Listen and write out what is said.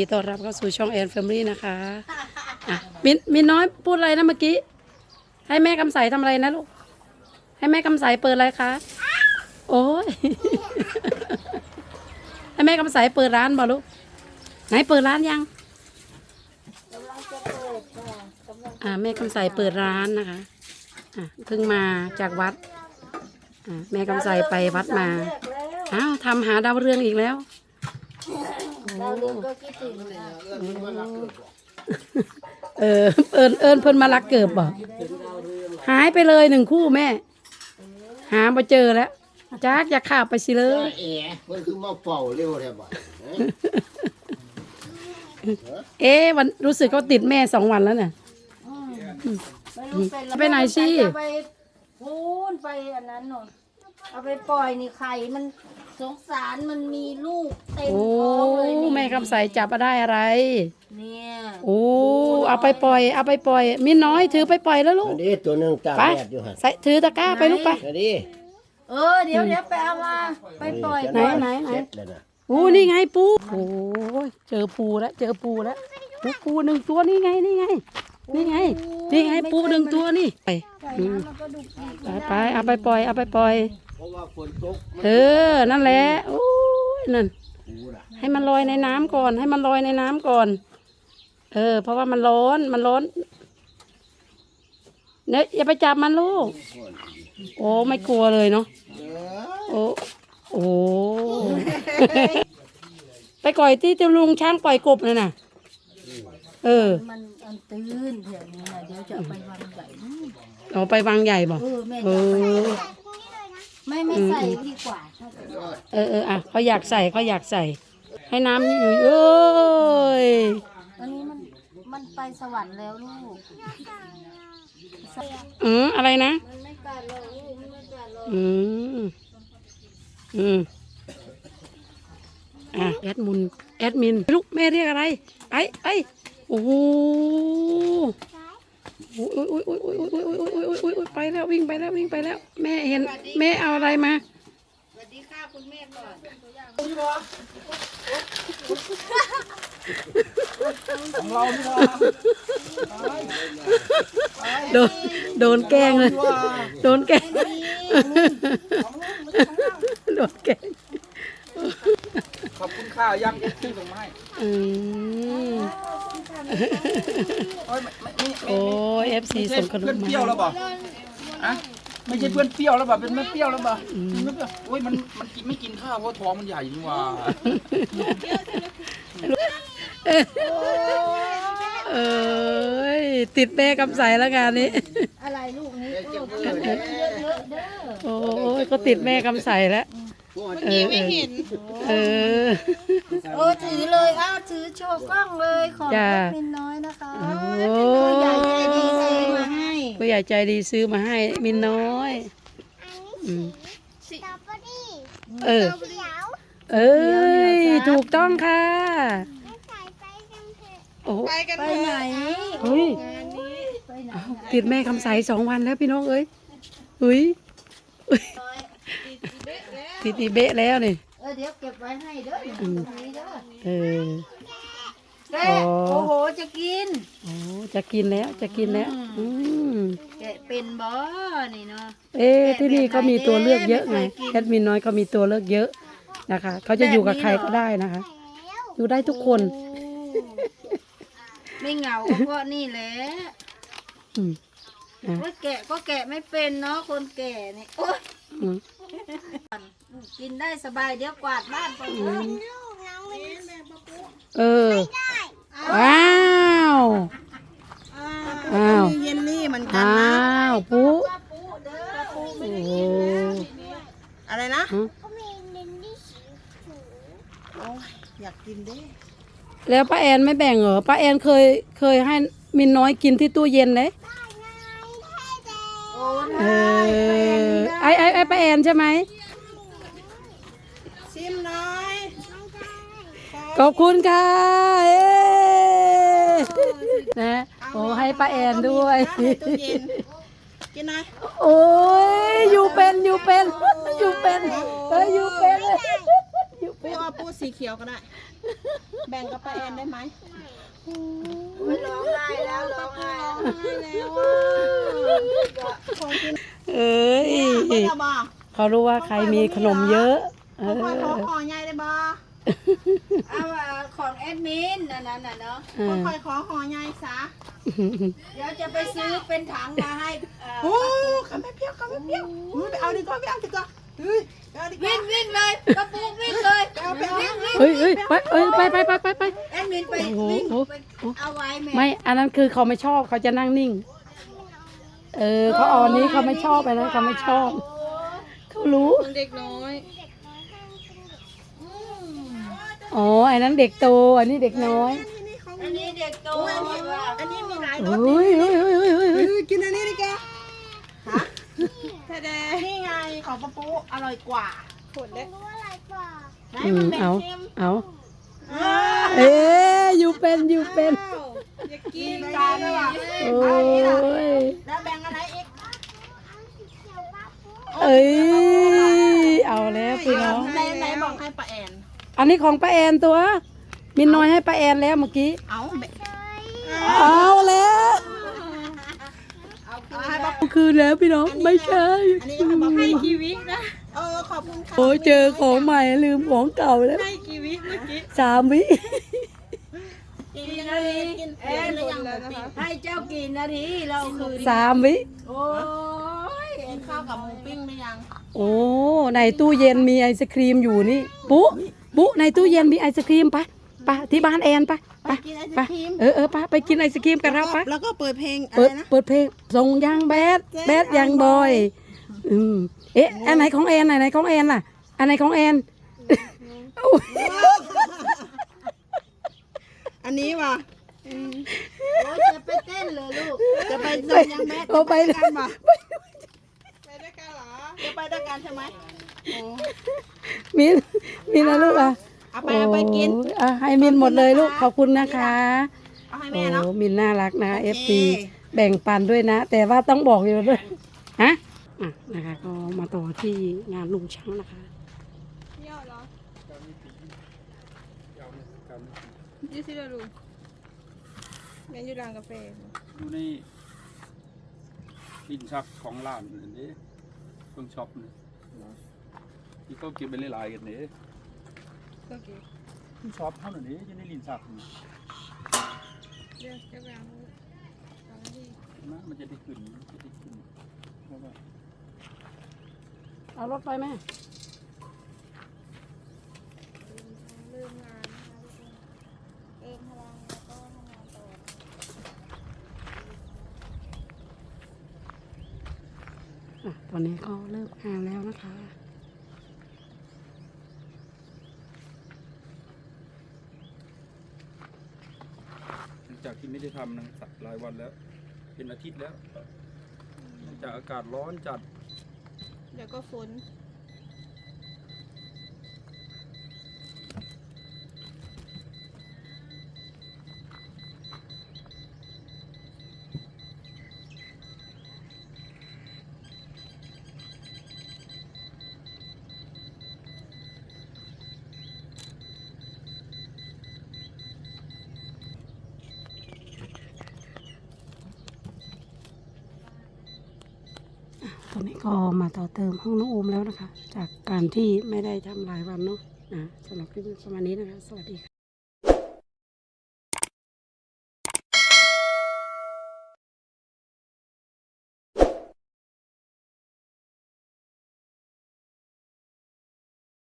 ดีต้อนรับเข้าสู่ช่องแอนแฟมิลี่นะคะอะมินมินน้อยพูดอะไรนะเมื่อกี้ ให้แม่กำใสทำอะไรนะลูก ให้แม่กำใสเปิดอะไรคะ โอ้ย ให้แม่กำใสเปิดร้านบ่ลูก ไหนเปิดร้านยังอ่าแม่กำใสเปิดร้านนะคะ อะเพิ่งมาจากวัด อ่าแม่กำใสไปวัดมาอ้าวทำหาดาวเรืองอีกแล้ว เราเรื่องก็คิดถึงนะเออเอิญเอิญเพิ่นมาลักเกิบบ่หายไปเลยหนึ่งคู่แม่ หามาเจอแล้วจักอยากข่าวไปสิเลย เอ๋มันคือมาเฝ้าเร็วแท้บ่เอ๊ะวันรู้สึกเขาติดแม่สองวันแล้วเนี่ยไม่รู้เป็นไปไหนสิจะไปพูนไปอันนั้นหนูเอาไปปล่อยนี่ไข่มัน สงสารมันมีลูกเต็มโอ้ท้องเลยนี่แม่คำใสจับมาได้อะไร เนี่ยโอ้เอาไปปล่อยเอาไปปล่อยมินน้อยถือไปปล่อยแล้วลูอักนนี้ตัวหนึงตากไปแดดอยู่หั่นใส่ถือตะกร้าไปลูกไป อันนี้เออเดี๋ยวเดี๋ยวไปเอามาไปปล่อยไหน ก่อนไหนไหนเสร็จแล้วนะโอ้นี่ไงปูโอ้ยเจอปูแล้วเจอปูแล้วปูปูหนึ่งตัวนี่ไงนี่ไง นี่ไง นี่ไงปูหนึ่งตัวนี่ไปใส่น้ำแล้วก็ดูอีกไปไปเอาไปปล่อยเอาไปปล่อยเพราะ ว่าฝนตกเออ นั่นแหละโอ้ยนั่นปูน่ะให้มันลอยในน้ำก่อน ให้มันลอยในน้ำก่อน เออ เพราะว่ามันร้อน มันร้อน เนี่ยอย่าไปจับมันลูก โอ้ ไม่กลัวเลยเนาะเออโอ้ โอ้ ไปก่อยที่เจ้าลุงช้างปล่อยกบน่ะน่ะ เออ มันอันตื้นเดี๋ยวนี้นะเดี๋ยวจะเอาไปวางใหญ่นู่นเอาไปวางใหญ่บ่ เออแม่เอจะเอาไปอ ไม่ไม่ใส่ดีกว่าถ้าเกิดว่าเออเอออะเขาอยากใส่เขาอยากใส่ ให้น้ำอยู่เอ้ยตอนนี้มันมันไปสวรรค์แล้วลูกอืมอะไรนะมันไม่กัดหรอกลูกมันไม่กัดหรอกอืมอืมอะแอดมุนแอดมินลูกแม่เรียกอะไรไปไปโอ้ โอ้ยโอ้ยโอ้ยโอ้ยโอ้ยโอ้ยโอ้ยโอ้ยโอ้ยโอ้ยโอ้ยไปแล้ววิ่งไปแล้ววิ่งไปแล้ว แม่เห็น แม่เอาอะไรมาสวัสดีค่ะคุณแม่ก่อนโดนโดนแกล้งเลยโดนแกล้ง ขอบคุณข้าวยังที่ส่งมาให้ อืม โอ้ยไม่ไม่ไม่โอ้ยเอฟซีไม่ใช่ส่งขนเพื่อมนเปรี้ยวแล้วบอกอะไม่ใช่เพื่อนเปรี้ยวแล้วบอกเป็นไม่เปรี้ยวแล้วบอกอุ้ยวโอ้ยมันมันกินไม่กินข้าวเพราะท้องมันใหญ่นี่หว่าเอ้ย ติดแม่กำใสแล้วงานนี้ อะไรลูกนี้เออเยอะๆเด้อ โอ้ยก็ติดแม่กำใสแล้ว เออไม่เห็นเออ โอ้ถือเลยอ้าวถือโชว์กล้องเลยของจ้าแอดมินน้อยนะคะโอ้ผู้ใหญ่ใจดีซื้อมาให้ผู้ใหญ่ใจดีซื้อมาให้มินน้อย อืมเออเอ้ยถูกต้องค่ะโอ้โหไปไหนเฮ้ยไปไหนติดแม่คำใสสองวันแล้วพี่น้องเอ้ยเฮ้ยเฮ้ย ติดอีเบะแล้วนี่ เออเดี๋ยวเก็บไว้ให้เด้อตรงนี้เด้อเออ แม่โอ้โหจะกินโอ้จะกินแล้วจะกินแล้ว อืมแกะเป็นบ่นี่เนาะเอ๊ะที่นี่ก็มีตัวเลือกเยอะไงแอดมินน้อยก็มีตัวเลือกเยอะนะคะเขาจะอยู่กับใครก็ได้นะคะ อยู่ได้ทุกคนไม่เหงาก็เพราะนี่แหละอืม อะ ว่าแกะก็แกะไม่เป็นเนาะคนแก่นี่โอ๊ยอืม กินได้สบายเดี๋ยวกวาดบ้านไปเถอะเออ ว้าว อ้าวเยลลี่มันอ้าวปุ๊ โอ้อะไรนะฮะอยากกินด้แล้วป้าแอนไม่แบ่งเหรอ ป้าแอนเคยเคยให้มินน้อยกินที่ตู้เย็นเลยโอ้ เออไอไอไอป้าแอนใช่ไหมชิมหน่อยขอบคุณค่ะเอ้นะโอ้ให้ป้าแอนด้วยกินหน่อยโอ้ยอยู่เป็นอยู่เป็นอยู่เป็นเอ้ยอยู่เป็นอยู่เป็นปูสีเขียวก็ได้ แบ่งกับป้าแอนได้ไหม ไม่ร้องไห้แล้วร้องไห้ได้แล้วอะของกินเอ้ยเมื่อบ่เขารู้ว่าใครมีขนมเยอะ เอขออขอห่อใหญ่ได้บ่เอาอะของแอดมินนั่นน่ะน่ะเนาะเออคอยขอห่อใหญ่ซะเดี๋ยวจะไปซื้อเป็นถังมาให้เอ่อโอ้คำไม่เปรี้ยวคำไม่เปรี้ยวอุ๊ยไปเอาดีกว่าไปเอาดีกว่าเฮ้ยไปเอาดีกว่าวิ่งวิ่งเลยกระปุกวิ่งเลยวิ่งวิ่งเฮ้ยเฮ้ยไปเอ้ย อันนั้นคือเขาไม่ชอบเขาจะนั่งนิ่ง เออเขาเอาอันนี้เขาไม่ชอบไปนะเขาไม่ชอบ เขารู้ของเด็กน้อยอ๋ออันนั้นเด็กโต อันนี้เด็กน้อยนี่นี่ของอันนี้เด็กโตอันนี้อันนี้มีหลายรสเฮ้ยเฮ้ยเฮ้ยเฮ้ยเฮ้ยเอเฮ้ยอกินอันนี้ดิแกฮะแดนี่ไงของปะปูอร่อยกว่าผลเล็กไหนอืมันมแบ่งเอาชิมเอาอ้าวเอ๊ยอยู่เป็นอยู่เป็น อย่ากินกันเลยว่ะ โอ้ย แล้วแบ่งอะไรอีก เอ้ย เอาแล้วพี่น้อง ไหนไหนบอกให้ป้าแอน อันนี้ของป้าแอนตัว มินน้อยให้ป้าแอนแล้วเมื่อกี้เอาแบ่งเอาแล้วเอาให้ป้าคืนแล้วพี่น้องไม่ใช่อันนี้ให้ป้าให้กีวินะเออขอบคุณค่ะโอ้ยเจอของใหม่ลืมของเก่าแล้วให้กีวิเมื่อกี้สามวิกินนาทีกินเอ็นหรือยังหมูปิ้งให้เจ้ากี่นาทีเราคืนสามวิโอ้ยกินข้าวกับหมูปิ้งหรือยังโอ้ในตู้เย็นมีไอศครีมอยู่นี่ปุ๊ ปุ๊ในตู้เย็นมีไอศครีมไปไปที่บ้านแอนไปไปกินไอศไปครีมเออเออไปไปกินไอศครีมกันเราไปแล้วก็เปิดเพลงอะเปิไรดนะ เปิดเพลงส่งยังแบดแบดยังบอยอืมเอ๊ะอันไหนของแอนอันไหนของแอนล่ะ อันไหนของแอนโอ้ยอันนี้ว่ะโอ้ยจะไปเต้นเลยลูก จะไปไปส่งยังแม่เอาไปกันป่ะไปด้วยกันเหรอ จะไปด้วยกันใช่ไหมโอ้ มินมินนะลูกอะเอาไปเอาไปกินโอ้ยอะให้มินหมดเลยลูกขอบคุณนะคะเอาให้โอ้แม่เนาะมินน่ารักนะโอเอฟเค ซีแบ่งปันด้วยนะ แต่ว่าต้องบอกอยู่ด้วยฮะอะนะคะก็มาต่อที่งานลุงช้างนะคะยอดเหรอยี่สิบลูแม่อยู่ร้านกาแฟอยู่ในลิ้นชักของร้านอันนี้เครื่องช็อปนี่ ที่เขาเก็บไปหลายๆกันนี่ก็เก๋ลิ้นช็อปเท่านั้นนี้อยู่ในลิ้นชักนี่เดี๋ยวจะไปเอาเอาที่นะมันจะได้ขึ้นมันจะได้ขึ้นเพราะว่าเอารถไปแม่เริ่มงานนะคะทุกคนเติมพลังแล้วก็ทำงานต่ออะตอนนี้ก็เริ่มงานแล้วนะคะ หลังจากที่ ไม่ได้ทำนะสักหลายวันแล้ว เป็นอาทิตย์แล้วเนื่องจากอากาศร้อนจัดเดี๋ยวก็ฝนตอนนี้ ก็มาต่อเติมห้องน้องโอมแล้วนะคะ จากการที่ไม่ได้ทำหลายวันเนาะนะสำหรับคลิปประมาณนี้นะคะ สวัสดีค่ะ